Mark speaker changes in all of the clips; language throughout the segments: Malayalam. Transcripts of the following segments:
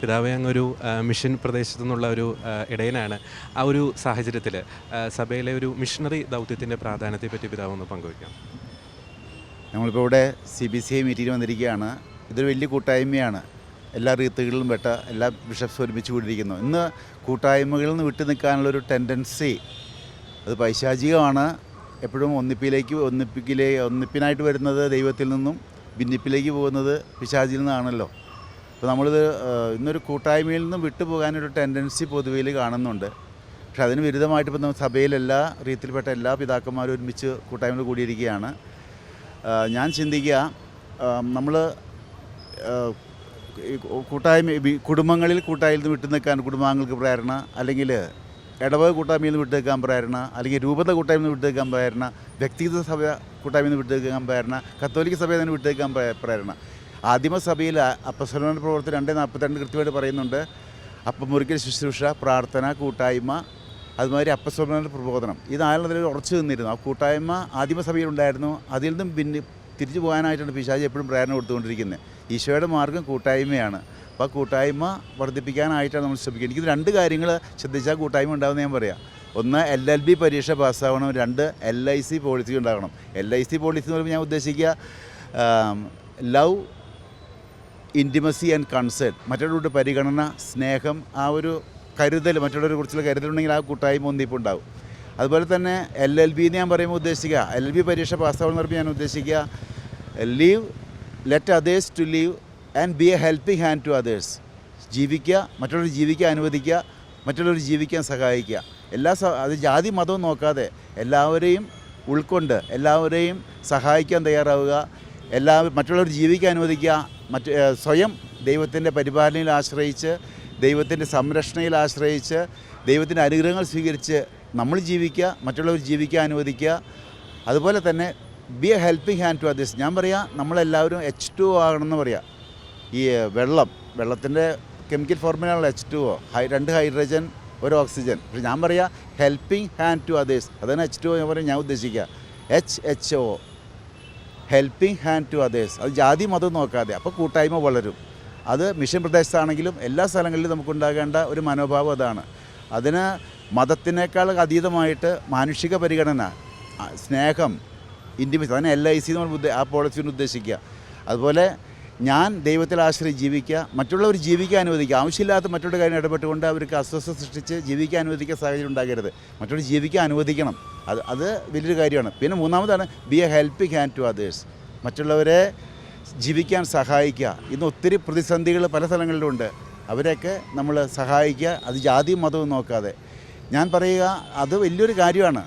Speaker 1: പിതാവ് ഒരു മിഷൻ പ്രദേശത്തു നിന്നുള്ള ഒരു ഇടയനാണ്. ആ ഒരു സാഹചര്യത്തിൽ സഭയിലെ ഒരു മിഷണറി ദൗത്യത്തിന്റെ പ്രാധാന്യത്തെപ്പറ്റി പിതാവ് ഒന്ന് പങ്കുവയ്ക്കാം.
Speaker 2: നമ്മളിപ്പോൾ ഇവിടെ C B C I meeting വന്നിരിക്കുകയാണ്. ഇതൊരു വലിയ കൂട്ടായ്മയാണ്. എല്ലാ റീത്തുകളിലും പെട്ട എല്ലാ ബിഷപ്സ് ഒരുമിച്ച് കൂടിയിരിക്കുന്നു. ഇന്ന് കൂട്ടായ്മകളിൽ നിന്ന് വിട്ടു നിൽക്കാനുള്ളൊരു ടെൻഡൻസി അത് പൈശാചികമാണ്. എപ്പോഴും ഒന്നിപ്പിലേക്ക് ഒന്നിപ്പിക്കിലേ ഒന്നിപ്പിനായിട്ട് വരുന്നത് ദൈവത്തിൽ നിന്നും ഭിന്നിപ്പിലേക്ക് പോകുന്നത് പിശാചിൽ നിന്നാണല്ലോ. അപ്പോൾ നമ്മളിത് ഇന്നൊരു കൂട്ടായ്മയിൽ നിന്നും വിട്ടുപോകാനൊരു ടെൻഡൻസി പൊതുവയിൽ കാണുന്നുണ്ട്. പക്ഷെ അതിന് വിരുദ്ധമായിട്ട് ഇപ്പം നമ്മൾ സഭയിലെല്ലാ റീത്തിൽപ്പെട്ട എല്ലാ പിതാക്കന്മാരും ഒരുമിച്ച് കൂട്ടായ്മയിൽ കൂടിയിരിക്കുകയാണ്. ഞാൻ ചിന്തിക്കുക നമ്മൾ കൂട്ടായ്മ കുടുംബങ്ങളിൽ കൂട്ടായ്മയിൽ നിന്ന് വിട്ടു നിൽക്കാൻ കുടുംബാംഗങ്ങൾക്ക് പ്രേരണ അല്ലെങ്കിൽ ഇടവക കൂട്ടായ്മയിൽ നിന്ന് വിട്ടു നിൽക്കാൻ പ്രേരണ അല്ലെങ്കിൽ രൂപത കൂട്ടായ്മയിൽ നിന്ന് വിട്ടു നിൽക്കാൻ പ്രേരണ വ്യക്തിഗത സഭ കൂട്ടായ്മയിൽ നിന്ന് വിട്ടു നിൽക്കാൻ പ്രേരണ കത്തോലിക്ക സഭയിൽ നിന്ന് വിട്ടു നിൽക്കാൻ പ്രേരണ. ആദിമസഭയിൽ അപ്പസലോന പ്രവർത്തനം രണ്ട് നാൽപ്പത്തിരണ്ട് കൃത്യമായിട്ട് പറയുന്നുണ്ട്. അപ്പം മുറിക്കൽ ശുശ്രൂഷ പ്രാർത്ഥന കൂട്ടായ്മ അതുമാതിരി അപ്പസ്വലന പ്രബോധനം. ഈ നാലെണ്ണത്തിൽ ഉറച്ചു നിന്നിരുന്നു? ആ കൂട്ടായ്മ ആദിമസഭയിലുണ്ടായിരുന്നു അതിൽ നിന്നും പിന്നെ തിരിച്ചു പോകാനായിട്ടാണ് പിശാജി എപ്പോഴും പ്രേരണ കൊടുത്തുകൊണ്ടിരിക്കുന്നത്. ഈശോയുടെ മാർഗം കൂട്ടായ്മയാണ്. അപ്പോൾ ആ കൂട്ടായ്മ വർദ്ധിപ്പിക്കാനായിട്ടാണ് നമ്മൾ ശ്രമിക്കുന്നത്. എനിക്കിത് രണ്ട് കാര്യങ്ങൾ ശ്രദ്ധിച്ചാൽ കൂട്ടായ്മ ഉണ്ടാകുമെന്ന് ഞാൻ പറയാം. ഒന്ന് എൽ എൽ ബി പരീക്ഷ പാസ്സാവണം. രണ്ട് എൽ ഐ സി പോളിസി ഉണ്ടാകണം. എൽ ഐ സി പോളിസി എന്ന് പറയുമ്പോൾ ഞാൻ ഉദ്ദേശിക്കുക ലവ് ഇന്റിമസി ആൻഡ് കൺസേൺ മറ്റുള്ളവരുടെ പരിഗണന സ്നേഹം ആ ഒരു കരുതൽ മറ്റുള്ളവരെ കുറിച്ചുള്ള കരുതലുണ്ടെങ്കിൽ ആ കൂട്ടായ്മ ഒന്നിപ്പോൾ ഉണ്ടാവും അതുപോലെ തന്നെ എൽ എൽ ബി എന്ന് ഞാൻ പറയുമ്പോൾ ഉദ്ദേശിക്കുക. എൽ എൽ ബി പരീക്ഷ പാസ്സാവുന്ന പറയുമ്പോൾ ഞാൻ ഉദ്ദേശിക്കുക live let others to live and be a helping hand to others ജീവിക്കുക മറ്റുള്ളവർ ജീവിക്കാൻ അനുവദിക്കുക മറ്റുള്ളവർ ജീവിക്കാൻ സഹായിക്കുക. എല്ലാ സ അത് ജാതി മതവും നോക്കാതെ എല്ലാവരെയും ഉൾക്കൊണ്ട് എല്ലാവരെയും സഹായിക്കാൻ തയ്യാറാവുക എല്ലാ മറ്റുള്ളവർ ജീവിക്കാൻ അനുവദിക്കുക മറ്റ് സ്വയം ദൈവത്തിന്റെ പരിപാലനയിൽ ആശ്രയിച്ച് ദൈവത്തിന്റെ സംരക്ഷണയിൽ ആശ്രയിച്ച് ദൈവത്തിന്റെ അനുഗ്രഹങ്ങൾ സ്വീകരിച്ച് നമ്മൾ ജീവിക്കുക മറ്റുള്ളവർ ജീവിക്കാൻ അനുവദിക്കുക. അതുപോലെ തന്നെ be a helping hand to others ഞാൻ പറയാം നമ്മളെല്ലാവരും എച്ച് ടു ആകണമെന്ന് പറയാം. ഈ വെള്ളം വെള്ളത്തിന്റെ കെമിക്കൽ ഫോർമുലയാണ് എച്ച് ടു ഒ ഹൈ രണ്ട് ഹൈഡ്രജൻ ഒരു ഓക്സിജൻ. പക്ഷെ ഞാൻ പറയാം ഹെൽപ്പിംഗ് ഹാൻഡ് ടു അതേഴ്സ് അതാണ് എച്ച് ടു ഒ ഞാൻ പറയും ഞാൻ ഉദ്ദേശിക്കുക. H H O helping hand to others അത് ജാതി മതം നോക്കാതെ അപ്പോൾ കൂട്ടായ്മ വളരും. അത് മിഷൻ പ്രദേശത്താണെങ്കിലും എല്ലാ സ്ഥലങ്ങളിലും നമുക്കുണ്ടാകേണ്ട ഒരു മനോഭാവം അതാണ്. അതിന് മതത്തിനേക്കാൾ അതീതമായിട്ട് മാനുഷിക പരിഗണന സ്നേഹം ഇൻഡിമിസ് അതിന് എൽ ഐ സി എന്ന് പറഞ്ഞ ആ പോളിസിനെ ഉദ്ദേശിക്കുക. അതുപോലെ ഞാൻ ദൈവത്തിൽ ആശ്രയി ജീവിക്കുക മറ്റുള്ളവർ ജീവിക്കാൻ അനുവദിക്കുക ആവശ്യമില്ലാത്ത മറ്റുള്ള കാര്യം ഇടപെട്ടുകൊണ്ട് അവർക്ക് അസ്വസ്ഥ സൃഷ്ടിച്ച് ജീവിക്കാൻ അനുവദിക്കുന്ന സാഹചര്യം ഉണ്ടാകരുത്. മറ്റുള്ളവർ ജീവിക്കാൻ അനുവദിക്കണം. അത് അത് വലിയൊരു കാര്യമാണ്. പിന്നെ മൂന്നാമതാണ് be a helping hand to others മറ്റുള്ളവരെ ജീവിക്കാൻ സഹായിക്കുക. ഇന്ന് ഒത്തിരി പ്രതിസന്ധികൾ പല സ്ഥലങ്ങളിലുണ്ട്. അവരെയൊക്കെ നമ്മൾ സഹായിക്കുക. അത് ജാതിയും മതവും നോക്കാതെ. ഞാൻ പറയുക അത് വലിയൊരു കാര്യമാണ്.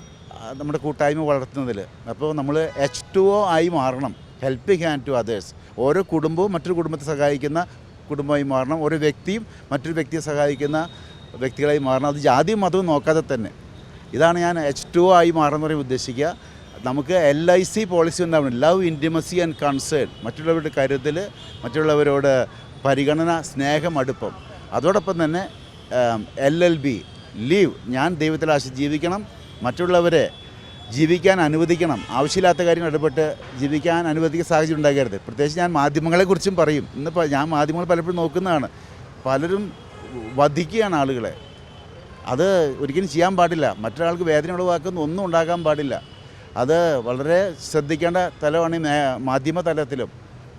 Speaker 2: നമ്മുടെ കൂട്ടായ്മ വളർത്തുന്നതിൽ. അപ്പോൾ നമ്മൾ എച്ച് ടു ഒ ആയി മാറണം. ഹെൽപ്പിംഗ് ഹാൻഡ് ടു അതേഴ്സ് ഓരോ കുടുംബവും മറ്റൊരു കുടുംബത്തെ സഹായിക്കുന്ന കുടുംബമായി മാറണം. ഓരോ വ്യക്തിയും മറ്റൊരു വ്യക്തിയെ സഹായിക്കുന്ന വ്യക്തികളായി മാറണം. അത് ജാതിയും മതവും നോക്കാതെ തന്നെ. ഇതാണ് ഞാൻ എച്ച് ടു ആയി മാറുന്ന പറയുമ്പോൾ ഉദ്ദേശിക്കുക. നമുക്ക് എൽ ഐ സി പോളിസി ഉണ്ടാവണം. ലവ് ഇന്റിമസി ആൻഡ് കൺസേൺ മറ്റുള്ളവരുടെ കരുതൽ മറ്റുള്ളവരോട് പരിഗണന സ്നേഹം അടുപ്പം. അതോടൊപ്പം തന്നെ എൽ എൽ ബി ലീവ് ഞാൻ ദൈവത്തിൽ ആശ ജീവിക്കണം. മറ്റുള്ളവരെ ജീവിക്കാൻ അനുവദിക്കണം. ആവശ്യമില്ലാത്ത കാര്യങ്ങൾ ഇടപെട്ട് ജീവിക്കാൻ അനുവദിക്കുന്ന സാഹചര്യം ഉണ്ടാകരുത്. പ്രത്യേകിച്ച് ഞാൻ മാധ്യമങ്ങളെക്കുറിച്ചും പറയും. ഇന്നിപ്പോൾ ഞാൻ മാധ്യമങ്ങൾ പലപ്പോഴും നോക്കുന്നതാണ്. പലരും വധിക്കുകയാണ് ആളുകളെ. അത് ഒരിക്കലും ചെയ്യാൻ പാടില്ല. മറ്റൊരാൾക്ക് വേദന ഉളവാക്കുന്ന ഒന്നും ഉണ്ടാകാൻ പാടില്ല. അത് വളരെ ശ്രദ്ധിക്കേണ്ട തലമാണ് മാധ്യമ തലത്തിലും.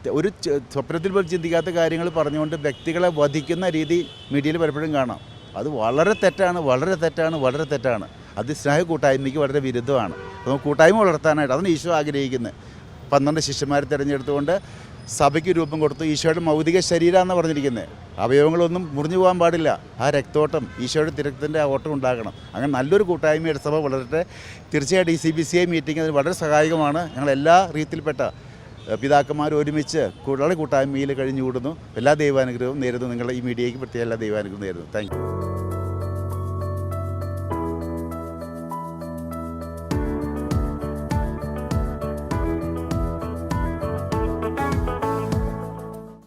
Speaker 2: ഒരു സ്വപ്നത്തിൽ പോലും ചിന്തിക്കാത്ത കാര്യങ്ങൾ പറഞ്ഞുകൊണ്ട് വ്യക്തികളെ വധിക്കുന്ന രീതി മീഡിയയിൽ പലപ്പോഴും കാണാം. അത് വളരെ തെറ്റാണ് വളരെ തെറ്റാണ് വളരെ തെറ്റാണ്. അത് സ്നേഹ കൂട്ടായ്മയ്ക്ക് വളരെ വിരുദ്ധമാണ്. അപ്പോൾ കൂട്ടായ്മ വളർത്താനായിട്ട് അതാണ് ഈശോ ആഗ്രഹിക്കുന്നത്. പന്ത്രണ്ട് ശിഷ്യന്മാരെ തിരഞ്ഞെടുത്തുകൊണ്ട് സഭയ്ക്ക് രൂപം കൊടുത്തു. ഈശോയുടെ മൗതിക ശരീരമെന്ന് പറഞ്ഞിരിക്കുന്നത്. അവയവങ്ങളൊന്നും മുറിഞ്ഞു പോകാൻ പാടില്ല. ആ രക്തോട്ടം ഈശോയുടെ തിരക്കത്തിന്റെ ആ ഓട്ടം ഉണ്ടാകണം. അങ്ങനെ നല്ലൊരു കൂട്ടായ്മയുടെ സഭ വളരട്ടെ. തീർച്ചയായിട്ടും ഈ C B C I meeting അതിന് വളരെ സഹായകമാണ്. ഞങ്ങൾ എല്ലാ രീതിയിൽപ്പെട്ട പിതാക്കന്മാർ ഒരുമിച്ച് കൂടുതൽ കൂട്ടായ്മയിൽ കഴിഞ്ഞുകൂടുന്നു. എല്ലാ ദൈവാനുഗ്രഹവും നേരുന്നു. നിങ്ങളുടെ ഈ മീഡിയയ്ക്ക് പ്രത്യേക എല്ലാ ദൈവാനുഗ്രഹവും നേരുന്നു. താങ്ക്